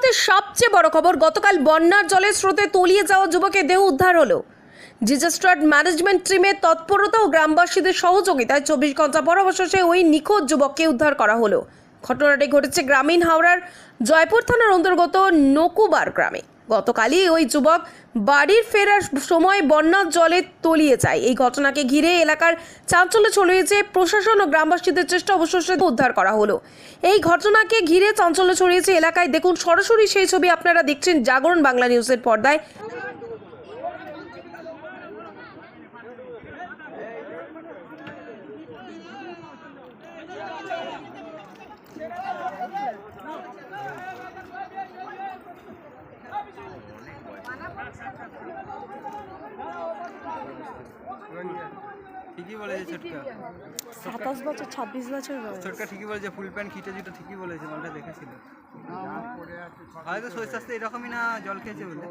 মুহূর্তে সবচেয়ে বড় খবর, গতকাল বন্যার জলের স্রোতে তলিয়ে যাওয়া যুবকের দেহ উদ্ধার হলো। ডিজাস্টার ম্যানেজমেন্ট টিমের তৎপরতা ও গ্রামবাসীদের সহযোগিতায় চব্বিশ ঘণ্টা পর ওই নিখোঁজ যুবককে উদ্ধার করা হলো। ঘটনাটি ঘটেছে গ্রামীণ হাওড়ার জয়পুর থানার অন্তর্গত নকুবার গ্রামে। গতকালই ওই যুবক বাড়ির ফেরার সময় বন্যার জলে তলিয়ে যায়। এই ঘটনাকে ঘিরে এলাকার চাঞ্চল্য ছড়িয়েছে। প্রশাসন ও গ্রামবাসীদের চেষ্টা অবশেষে উদ্ধার করা হলো। এই ঘটনাকে ঘিরে চাঞ্চল্য ছড়িয়েছে এলাকায়। দেখুন, সরাসরি সেই ছবি আপনারা দেখছেন জাগরণ বাংলা নিউজের পর্দায়। ঠিকই বলেছে ছোটকা। সাতাশ বছর ছাব্বিশ বছর ছোটকা ঠিকই বলেছে ফুল প্যান্ট খিটে জুটো ঠিকই বলেছে মালটা দেখেছিল। হয়তো শরীর স্বাস্থ্য এরকমই না জল খেয়েছে বলে।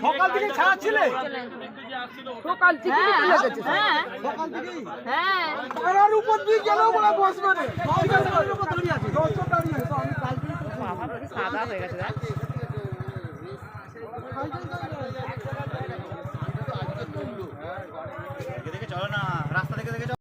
সকাল থেকে ছাড়া ছিলে? সকাল থেকে হ্যাঁ, ওনার হ্যাঁ। হ্যাঁ। উপর দিয়ে গেলেও ওরা বসবে দেখে। দেখে